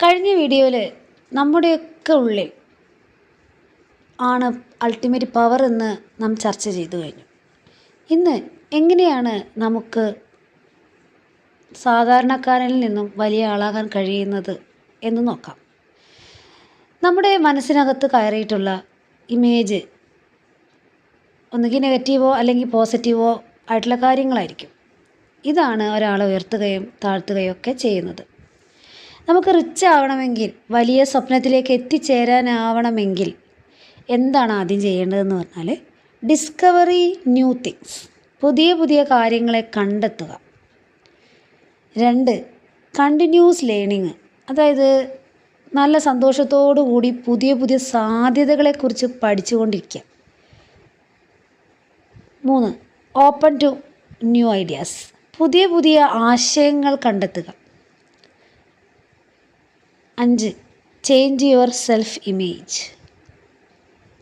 കഴിഞ്ഞ വീഡിയോയിൽ നമ്മുടെയൊക്കെ ഉള്ളിൽ ആണ് അൾട്ടിമേറ്റ് പവർ എന്ന് നാം ചർച്ച ചെയ്തു കഴിഞ്ഞു. ഇന്ന് എങ്ങനെയാണ് നമുക്ക് സാധാരണക്കാരനിൽ നിന്നും വലിയ ആളാകാൻ കഴിയുന്നത് എന്ന് നോക്കാം. നമ്മുടെ മനസ്സിനകത്ത് കയറിയിട്ടുള്ള ഇമേജ് ഒന്നുകിൽ നെഗറ്റീവോ അല്ലെങ്കിൽ പോസിറ്റീവോ ആയിട്ടുള്ള കാര്യങ്ങളായിരിക്കും. ഇതാണ് ഒരാളെ ഉയർത്തുകയും താഴ്ത്തുകയും ഒക്കെ ചെയ്യുന്നത്. നമുക്ക് റിച്ച് ആവണമെങ്കിൽ വലിയ സ്വപ്നത്തിലേക്ക് എത്തിച്ചേരാനാവണമെങ്കിൽ എന്താണ് ആദ്യം ചെയ്യേണ്ടതെന്ന് പറഞ്ഞാൽ ഡിസ്കവറി ന്യൂ തിങ്സ് പുതിയ പുതിയ കാര്യങ്ങളെ കണ്ടെത്തുക. രണ്ട് കണ്ടിന്യൂസ് ലേണിങ് അതായത് നല്ല സന്തോഷത്തോടു കൂടി പുതിയ പുതിയ സാധ്യതകളെക്കുറിച്ച് പഠിച്ചുകൊണ്ടിരിക്കുക. മൂന്ന് ഓപ്പൺ ടു ന്യൂ ഐഡിയാസ് പുതിയ പുതിയ ആശയങ്ങൾ കണ്ടെത്തുക. അഞ്ച്. ചേഞ്ച് യുവർ സെൽഫ് ഇമേജ്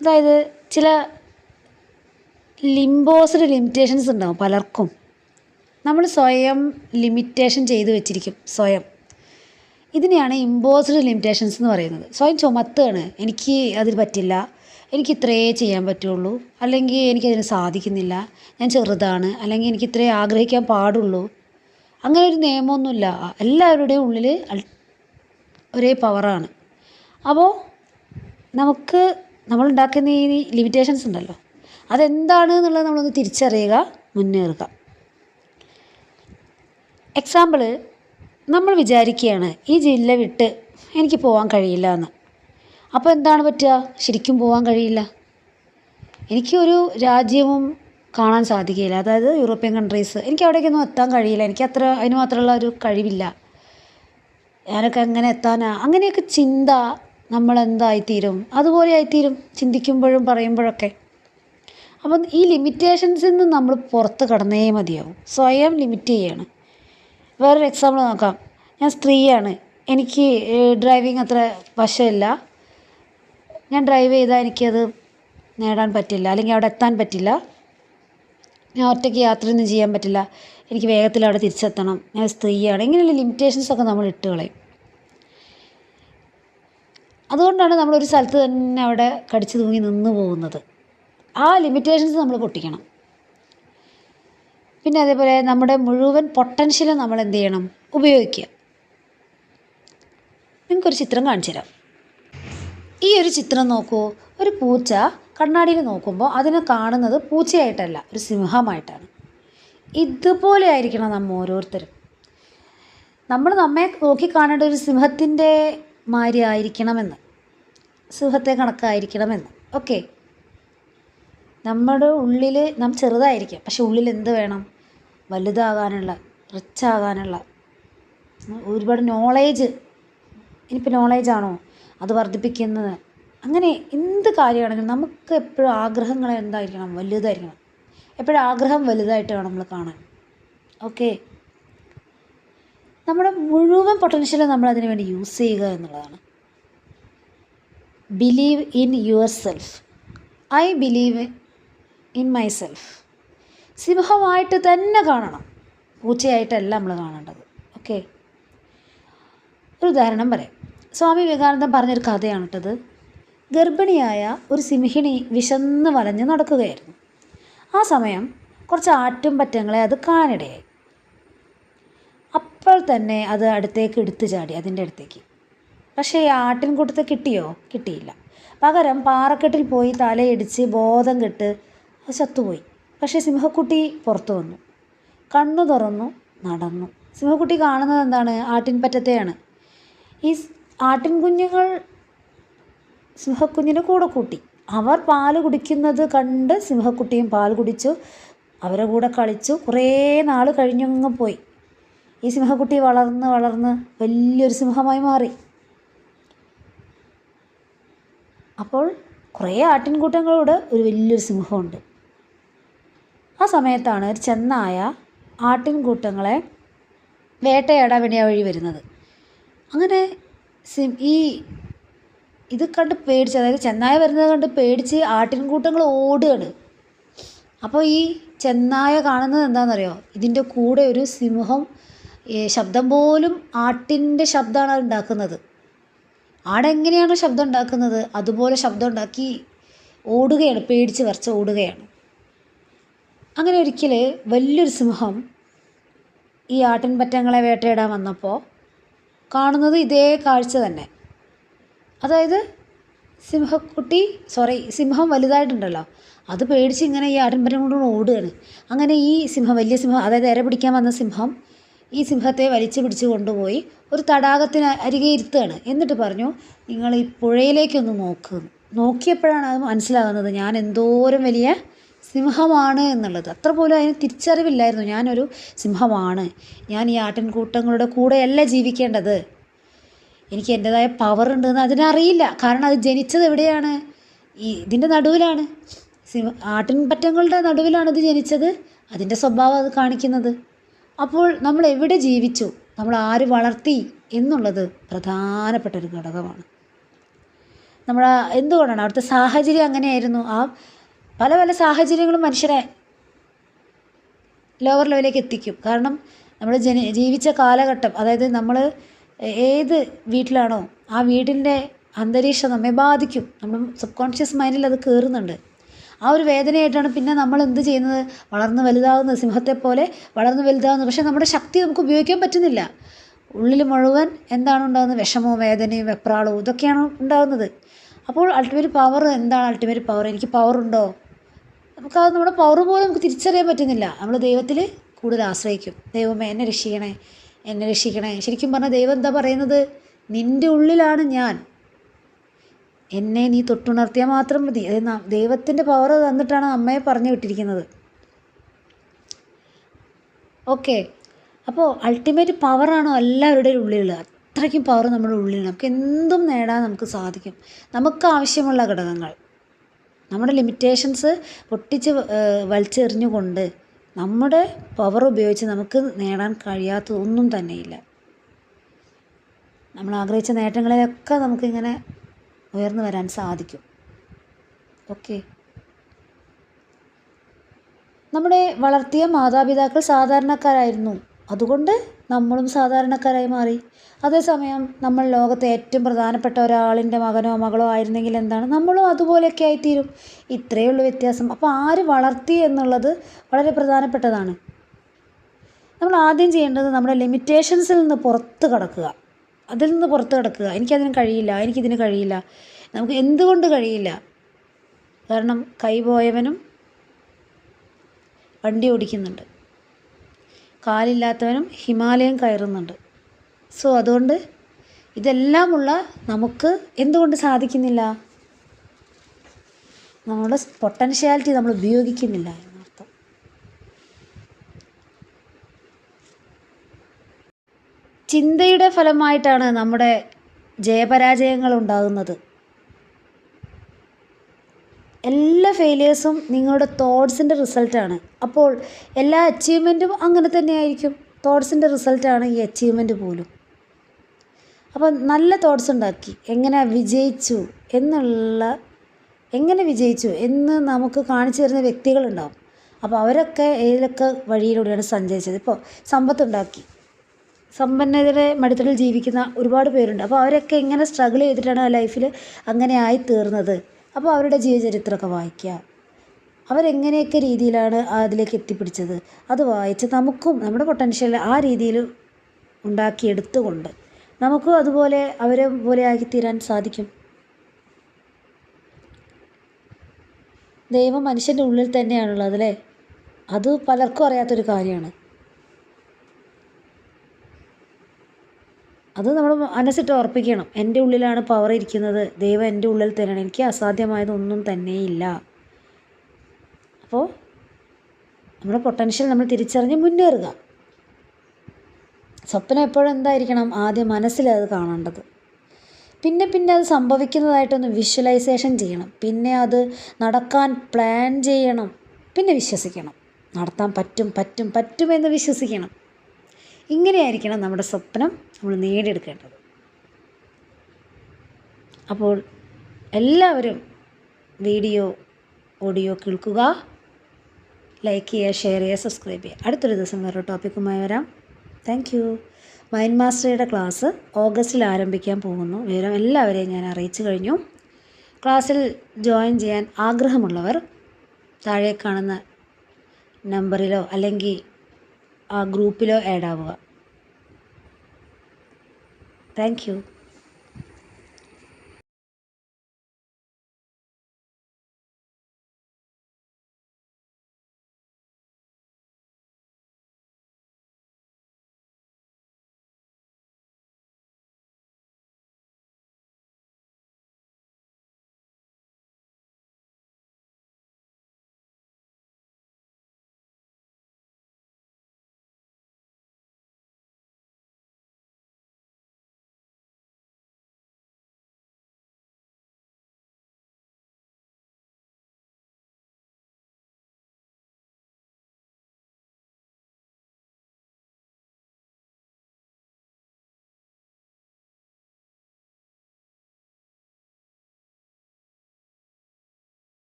അതായത് ചില ലിംബോസ്ഡ് ലിമിറ്റേഷൻസ് ഉണ്ടാവും പലർക്കും. നമ്മൾ സ്വയം ലിമിറ്റേഷൻ ചെയ്തു വെച്ചിരിക്കും സ്വയം. ഇതിനെയാണ് ഇമ്പോസ്ഡ് ലിമിറ്റേഷൻസ് എന്ന് പറയുന്നത്. സ്വയം ചുമത്തുകയാണ് എനിക്ക് അതിൽ പറ്റില്ല. എനിക്ക് ഇത്രയേ ചെയ്യാൻ പറ്റുള്ളൂ. അല്ലെങ്കിൽ എനിക്കതിന് സാധിക്കുന്നില്ല. ഞാൻ ചെറുതാണ്. അല്ലെങ്കിൽ എനിക്ക് ഇത്രയേ ആഗ്രഹിക്കാൻ പാടുള്ളൂ. അങ്ങനെ ഒരു നിയമമൊന്നുമില്ല. എല്ലാവരുടെയും ഉള്ളിൽ ഒരേ പവറാണ്. അപ്പോൾ നമുക്ക് നമ്മളുണ്ടാക്കുന്ന ഈ ലിമിറ്റേഷൻസ് ഉണ്ടല്ലോ. അതെന്താണ് എന്നുള്ളത് നമ്മളൊന്ന് തിരിച്ചറിയുക മുന്നേറുക. എക്സാമ്പിൾ നമ്മൾ വിചാരിക്കുകയാണ് ഈ ജില്ല വിട്ട് എനിക്ക് പോകാൻ കഴിയില്ല എന്ന്. അപ്പോൾ എന്താണ് പറ്റുക? ശരിക്കും പോകാൻ കഴിയില്ല. എനിക്കൊരു രാജ്യവും കാണാൻ സാധിക്കില്ല അതായത് യൂറോപ്യൻ കൺട്രീസ് എനിക്ക് അവിടേക്കൊന്നും എത്താൻ കഴിയില്ല. എനിക്ക് അത്ര അതിന് മാത്രമുള്ള ഒരു കഴിവില്ല. ഞാനൊക്കെ എങ്ങനെ എത്താനാ? അങ്ങനെയൊക്കെ ചിന്ത നമ്മളെന്തായിത്തീരും? അതുപോലെ ആയിത്തീരും ചിന്തിക്കുമ്പോഴും പറയുമ്പോഴൊക്കെ. അപ്പം ഈ ലിമിറ്റേഷൻസിൽ നിന്ന് നമ്മൾ പുറത്ത് കടന്നേ മതിയാവും. സ്വയം ലിമിറ്റ് ചെയ്യാണ്. വേറൊരു എക്സാമ്പിൾ നോക്കാം. ഞാൻ സ്ത്രീയാണ്. എനിക്ക് ഡ്രൈവിംഗ് അത്ര വശമില്ല. ഞാൻ ഡ്രൈവ് ചെയ്താൽ എനിക്കത് നേടാൻ പറ്റില്ല. അല്ലെങ്കിൽ അവിടെ എത്താൻ പറ്റില്ല. ഞാൻ ഒറ്റയ്ക്ക് യാത്രയൊന്നും ചെയ്യാൻ പറ്റില്ല. എനിക്ക് വേഗത്തിൽ അവിടെ തിരിച്ചെത്തണം. ഞാൻ സ്ത്രീയാണ്. ഇങ്ങനെയുള്ള ലിമിറ്റേഷൻസ് ഒക്കെ നമ്മൾ ഇട്ട് കളയും. അതുകൊണ്ടാണ് നമ്മളൊരു സ്ഥലത്ത് തന്നെ അവിടെ കടിച്ചു തൂങ്ങി നിന്ന് പോകുന്നത്. ആ ലിമിറ്റേഷൻസ് നമ്മൾ പൊട്ടിക്കണം. പിന്നെ അതേപോലെ നമ്മുടെ മുഴുവൻ പൊട്ടൻഷ്യൽ നമ്മൾ എന്ത് ചെയ്യണം? ഉപയോഗിക്കുക. നിങ്ങൾക്കൊരു ചിത്രം കാണിച്ചു തരാം. ഈ ഒരു ചിത്രം നോക്കൂ. ഒരു പൂച്ച കണ്ണാടിയിൽ നോക്കുമ്പോൾ അതിനെ കാണുന്നത് പൂച്ചയായിട്ടല്ല ഒരു സിംഹമായിട്ടാണ്. ഇതുപോലെ ആയിരിക്കണം നമ്മൾ ഓരോരുത്തരും. നമ്മൾ നമ്മെ നോക്കി കാണേണ്ട ഒരു സിംഹത്തിന്റെ മാതിരി ആയിരിക്കണമെന്ന്. സിംഹത്തെ കണക്കായിരിക്കണമെന്ന്. ഓക്കെ. നമ്മുടെ ഉള്ളിൽ നാം ചെറുതായിരിക്കാം. പക്ഷെ ഉള്ളിൽ എന്ത് വേണം? വലുതാകാനുള്ള റിച്ച് ആകാനുള്ള ഒരുപാട് നോളേജ് ഇനിയിപ്പോൾ നോളേജാണോ അത് വർദ്ധിപ്പിക്കുന്നത്. അങ്ങനെ എന്ത് കാര്യമാണെങ്കിലും നമുക്ക് എപ്പോഴും ആഗ്രഹങ്ങൾ എന്തായിരിക്കണം? വലുതായിരിക്കണം. എപ്പോഴും ആഗ്രഹം വലുതായിട്ട് വേണം നമ്മൾ കാണാൻ. ഓക്കെ നമ്മുടെ മുഴുവൻ പൊട്ടൻഷ്യലും നമ്മൾ അതിനു വേണ്ടി യൂസ് ചെയ്യുക എന്നുള്ളതാണ്. Believe in yourself I believe in myself സിംഹമായിട്ട് തന്നെ കാണണം. പൂച്ചയായിട്ടല്ല നമ്മൾ കാണേണ്ടത്. ഓക്കെ ഒരു ഉദാഹരണം പറയാം. സ്വാമി വിവേകാനന്ദൻ പറഞ്ഞൊരു കഥയാണ് കേട്ടത്. ഗർഭിണിയായ ഒരു സിംഹിണി വിശന്ന് വലഞ്ഞ് നടക്കുകയായിരുന്നു. ആ സമയം കുറച്ച് ആറ്റും പറ്റങ്ങളെ അത് കാണാനിടയായി അപ്പോൾ തന്നെ അത് അടുത്തേക്ക് എടുത്തു ചാടി അതിന്റെ അടുത്തേക്ക്. പക്ഷേ ഈ ആട്ടിൻകൂട്ടത്തെ കിട്ടിയോ? കിട്ടിയില്ല. പകരം പാറക്കെട്ടിൽ പോയി തലയിടിച്ച് ബോധം കെട്ട് അത് ചത്തുപോയി. പക്ഷേ സിംഹക്കുട്ടി പുറത്തു വന്നു. കണ്ണു തുറന്നു നടന്നു. സിംഹക്കുട്ടി കാണുന്നത് എന്താണ്? ആട്ടിൻപറ്റത്തെയാണ് ഈ ആട്ടിൻ കുഞ്ഞുങ്ങൾ സിംഹക്കുഞ്ഞിനെ കൂടെ കൂട്ടി. അവർ പാൽ കുടിക്കുന്നത് കണ്ട് സിംഹക്കുട്ടിയും പാൽ കുടിച്ചു. അവരെ കൂടെ കളിച്ചു. കുറേ നാൾ കഴിഞ്ഞങ്ങ് പോയി. ഈ സിംഹക്കുട്ടി വളർന്ന് വളർന്ന് വലിയൊരു സിംഹമായി മാറി. അപ്പോൾ കുറേ ആട്ടിൻകൂട്ടങ്ങളോട് ഒരു വലിയൊരു സിംഹമുണ്ട്. ആ സമയത്താണ് ഒരു ചെന്നായ ആട്ടിൻകൂട്ടങ്ങളെ വേട്ടയാടാൻ വേണ്ടി ആ വഴി വരുന്നത്. അങ്ങനെ ഈ ഇത് കണ്ട് പേടിച്ച് അതായത് ചെന്നായ വരുന്നത് കണ്ട് പേടിച്ച് ആട്ടിൻകൂട്ടങ്ങൾ ഓടുകയാണ്. അപ്പോൾ ഈ ചെന്നായ കാണുന്നത് എന്താണെന്നറിയോ? ഇതിന്റെ കൂടെ ഒരു സിംഹം ശബ്ദം പോലും ആട്ടിന്റെ ശബ്ദമാണ് ഉണ്ടാക്കുന്നത്. ആടെങ്ങനെയാണോ ശബ്ദം ഉണ്ടാക്കുന്നത്? അതുപോലെ ശബ്ദം ഉണ്ടാക്കി ഓടുകയാണ് പേടിച്ച് വരച്ച് ഓടുകയാണ്. അങ്ങനെ ഒരിക്കൽ വലിയൊരു സിംഹം ഈ ആട്ടിൻപറ്റങ്ങളെ വേട്ടയിടാൻ വന്നപ്പോൾ കാണുന്നത് ഇതേ കാഴ്ച തന്നെ. അതായത് സിംഹക്കുട്ടി സോറി സിംഹം വലുതായിട്ടുണ്ടല്ലോ. അത് പേടിച്ച് ഇങ്ങനെ ഈ ആട്ടിൻപറ്റം കൊണ്ട് ഓടുകയാണ്. അങ്ങനെ ഈ സിംഹം വലിയ സിംഹം അതായത് ഇര പിടിക്കാൻ വന്ന സിംഹം ഈ സിംഹത്തെ വലിച്ചു പിടിച്ച് കൊണ്ടുപോയി ഒരു തടാകത്തിന് അരികെ ഇരുത്തുകയാണ്. എന്നിട്ട് പറഞ്ഞു നിങ്ങൾ ഈ പുഴയിലേക്കൊന്ന് നോക്ക്. നോക്കിയപ്പോഴാണ് അത് മനസ്സിലാകുന്നത് ഞാൻ എന്തോരം വലിയ സിംഹമാണ് എന്നുള്ളത്. അത്ര പോലും അതിന് തിരിച്ചറിവില്ലായിരുന്നു. ഞാനൊരു സിംഹമാണ്. ഞാൻ ഈ ആട്ടിൻകൂട്ടങ്ങളുടെ കൂടെയല്ല ജീവിക്കേണ്ടത്. എനിക്ക് എന്റെതായ പവർ ഉണ്ടെന്ന് അതിനറിയില്ല. കാരണം അത് ജനിച്ചത് എവിടെയാണ്? ഈ ഇതിന്റെ നടുവിലാണ്. സിംഹ ആട്ടിൻപറ്റങ്ങളുടെ നടുവിലാണ് ഇത് ജനിച്ചത്. അതിന്റെ സ്വഭാവം അത് കാണിക്കുന്നത്. അപ്പോൾ നമ്മൾ എവിടെ ജീവിച്ചു? നമ്മൾ ആര് വളർത്തി എന്നുള്ളത് പ്രധാനപ്പെട്ട ഒരു ഘടകമാണ്. നമ്മൾ എന്തുകൊണ്ടാണ്? അവിടുത്തെ സാഹചര്യം അങ്ങനെയായിരുന്നു. ആ പല പല സാഹചര്യങ്ങളും മനുഷ്യരെ ലോവർ ലെവലിലേക്ക് എത്തിക്കും. കാരണം നമ്മൾ ജനി ജീവിച്ച കാലഘട്ടം അതായത് നമ്മൾ ഏത് വീട്ടിലാണോ ആ വീടിന്റെ അന്തരീക്ഷം നമ്മെ ബാധിക്കും. നമ്മൾ സബ് കോൺഷ്യസ് മൈൻഡിൽ അത് കയറുന്നുണ്ട് ആ ഒരു വേദനയായിട്ടാണ് പിന്നെ നമ്മൾ എന്ത് ചെയ്യുന്നത്? വളർന്ന് വലുതാകുന്നത് സിംഹത്തെ പോലെ വളർന്ന് വലുതാവുന്നത് പക്ഷേ നമ്മുടെ ശക്തി നമുക്ക് ഉപയോഗിക്കാൻ പറ്റുന്നില്ല. ഉള്ളിൽ മുഴുവൻ എന്താണ് ഉണ്ടാകുന്നത്? വിഷമവും വേദനയും വെപ്രാളവും ഇതൊക്കെയാണ് ഉണ്ടാകുന്നത്. അപ്പോൾ അൾട്ടിമേറ്റ് പവർ എന്താണ് അൾട്ടിമേറ്റ് പവർ എനിക്ക് പവർ ഉണ്ടോ? നമുക്കത് നമ്മുടെ പവർ പോലും നമുക്ക് തിരിച്ചറിയാൻ പറ്റുന്നില്ല. നമ്മൾ ദൈവത്തിൽ കൂടുതൽ ആശ്രയിക്കും. ദൈവമേ എന്നെ രക്ഷിക്കണേ. എന്നെ രക്ഷിക്കണേ. ശരിക്കും പറഞ്ഞാൽ ദൈവം എന്താ പറയുന്നത്? നിന്റെ ഉള്ളിലാണ് ഞാൻ. എന്നെ നീ തൊട്ടുണർത്തിയാൽ മാത്രം മതി. അത് ദൈവത്തിന്റെ പവർ തന്നിട്ടാണ് അമ്മയെ പറഞ്ഞു വിട്ടിരിക്കുന്നത്. ഓക്കെ അപ്പോൾ അൾട്ടിമേറ്റ് പവറാണോ എല്ലാവരുടെയും ഉള്ളിലുള്ളത് അത്രയ്ക്കും പവർ നമ്മുടെ ഉള്ളിലാണ്. നമുക്ക് എന്തും നേടാൻ നമുക്ക് സാധിക്കും. നമുക്ക് ആവശ്യമുള്ള ഘടകങ്ങൾ. നമ്മുടെ ലിമിറ്റേഷൻസ് പൊട്ടിച്ച് വലിച്ചെറിഞ്ഞുകൊണ്ട് നമ്മുടെ പവർ ഉപയോഗിച്ച് നമുക്ക് നേടാൻ കഴിയാത്തതൊന്നും തന്നെയില്ല. നമ്മൾ ആഗ്രഹിച്ച നേട്ടങ്ങളിലൊക്കെ നമുക്കിങ്ങനെ ഉയർന്നു വരാൻ സാധിക്കും. ഓക്കെ നമ്മുടെ വളർത്തിയ മാതാപിതാക്കൾ സാധാരണക്കാരായിരുന്നു. അതുകൊണ്ട് നമ്മളും സാധാരണക്കാരായി മാറി. അതേസമയം നമ്മൾ ലോകത്തെ ഏറ്റവും പ്രധാനപ്പെട്ട ഒരാളിന്റെ മകനോ മകളോ ആയിരുന്നെങ്കിൽ എന്താണ്? നമ്മളും അതുപോലെയൊക്കെ ആയിത്തീരും. ഇത്രയേ ഉള്ളൂ വ്യത്യാസം. അപ്പോൾ ആര് വളർത്തി എന്നുള്ളത് വളരെ പ്രധാനപ്പെട്ടതാണ്. നമ്മൾ ആദ്യം ചെയ്യേണ്ടത് നമ്മുടെ ലിമിറ്റേഷൻസിൽ നിന്ന് പുറത്ത് കടക്കുക. അതിൽ നിന്ന് പുറത്ത് കിടക്കുക. എനിക്കതിന് കഴിയില്ല എനിക്കിതിന് കഴിയില്ല. നമുക്ക് എന്തുകൊണ്ട് കഴിയില്ല? കാരണം കൈ പോയവനും വണ്ടി ഓടിക്കുന്നുണ്ട്. കാലില്ലാത്തവനും ഹിമാലയം കയറുന്നുണ്ട്. സോ അതുകൊണ്ട് ഇതെല്ലാമുള്ള നമുക്ക് എന്തുകൊണ്ട് സാധിക്കുന്നില്ല? നമ്മുടെ പൊട്ടൻഷ്യാലിറ്റി നമ്മൾ ഉപയോഗിക്കുന്നില്ല എന്നർത്ഥം. ചിന്തയുടെ ഫലമായിട്ടാണ് നമ്മുടെ ജയപരാജയങ്ങൾ ഉണ്ടാകുന്നത്. എല്ലാ ഫെയിലിയേഴ്സും നിങ്ങളുടെ തോട്ട്സിന്റെ റിസൾട്ടാണ് അപ്പോൾ എല്ലാ അച്ചീവ്മെന്റും അങ്ങനെ തന്നെയായിരിക്കും തോട്ട്സിന്റെ റിസൾട്ടാണ് ഈ അച്ചീവ്മെന്റ് പോലും. അപ്പോൾ നല്ല തോട്ട്സ് ഉണ്ടാക്കി. എങ്ങനെ വിജയിച്ചു എന്നുള്ള എങ്ങനെ വിജയിച്ചു എന്ന് നമുക്ക് കാണിച്ചു തരുന്ന വ്യക്തികളുണ്ടാവും അപ്പോൾ അവരൊക്കെ ഏതൊക്കെ വഴിയിലൂടെയാണ് സഞ്ചരിച്ചത്? ഇപ്പോൾ സമ്പത്തുണ്ടാക്കി സമ്പന്നതയുടെ മടിത്തട്ടിൽ ജീവിക്കുന്ന ഒരുപാട് പേരുണ്ട്. അപ്പോൾ അവരൊക്കെ എങ്ങനെ സ്ട്രഗിൾ ചെയ്തിട്ടാണ് ആ ലൈഫിൽ അങ്ങനെ ആയി തീർന്നത്? അപ്പോൾ അവരുടെ ജീവചരിത്രമൊക്കെ വായിക്കുക. അവരെങ്ങനെയൊക്കെ രീതിയിലാണ് അതിലേക്ക് എത്തിപ്പിടിച്ചത്? അത് വായിച്ച് നമുക്കും നമ്മുടെ പൊട്ടൻഷ്യൽ ആ രീതിയിൽ ഉണ്ടാക്കിയെടുത്തുകൊണ്ട് നമുക്കും അതുപോലെ അവരെ പോലെ ആക്കിത്തീരാൻ സാധിക്കും. ദൈവം മനുഷ്യന്റെ ഉള്ളിൽ തന്നെയാണുള്ളത് അല്ലേ? അത് പലർക്കും അറിയാത്തൊരു കാര്യമാണ്. അത് നമ്മൾ മനസ്സിട്ട് ഉറപ്പിക്കണം. എന്റെ ഉള്ളിലാണ് പവർ ഇരിക്കുന്നത്. ദൈവം എന്റെ ഉള്ളിൽ തന്നെയാണ്. എനിക്ക് അസാധ്യമായതൊന്നും തന്നെയില്ല. അപ്പോൾ നമ്മുടെ പൊട്ടൻഷ്യൽ നമ്മൾ തിരിച്ചറിഞ്ഞ് മുന്നേറുക. സ്വപ്നം എപ്പോഴും എന്തായിരിക്കണം? ആദ്യം മനസ്സിൽ അത് കാണേണ്ടത്. പിന്നെ പിന്നെ അത് സംഭവിക്കുന്നതായിട്ടൊന്ന് വിഷ്വലൈസേഷൻ ചെയ്യണം. പിന്നെ അത് നടക്കാൻ പ്ലാൻ ചെയ്യണം. പിന്നെ വിശ്വസിക്കണം. നടത്താൻ പറ്റും പറ്റും പറ്റുമെന്ന് വിശ്വസിക്കണം. ഇങ്ങനെയായിരിക്കണം നമ്മുടെ സ്വപ്നം നമ്മൾ നേടിയെടുക്കേണ്ടത്. അപ്പോൾ എല്ലാവരും വീഡിയോ ഓഡിയോ കേൾക്കുക. ലൈക്ക് ചെയ്യുക ഷെയർ ചെയ്യുക സബ്സ്ക്രൈബ് ചെയ്യുക. അടുത്തൊരു ദിവസം വേറൊരു ടോപ്പിക്കുമായി വരാം. താങ്ക് യു മൈൻഡ് മാസ്റ്ററിയുടെ ക്ലാസ് ഓഗസ്റ്റിൽ ആരംഭിക്കാൻ പോകുന്നു. വിവരം എല്ലാവരെയും ഞാൻ അറിയിച്ചു കഴിഞ്ഞു. ക്ലാസ്സിൽ ജോയിൻ ചെയ്യാൻ ആഗ്രഹമുള്ളവർ താഴെ കാണുന്ന നമ്പറിലോ അല്ലെങ്കിൽ ആ ഗ്രൂപ്പിലോ ആഡ് ആവുക. Thank you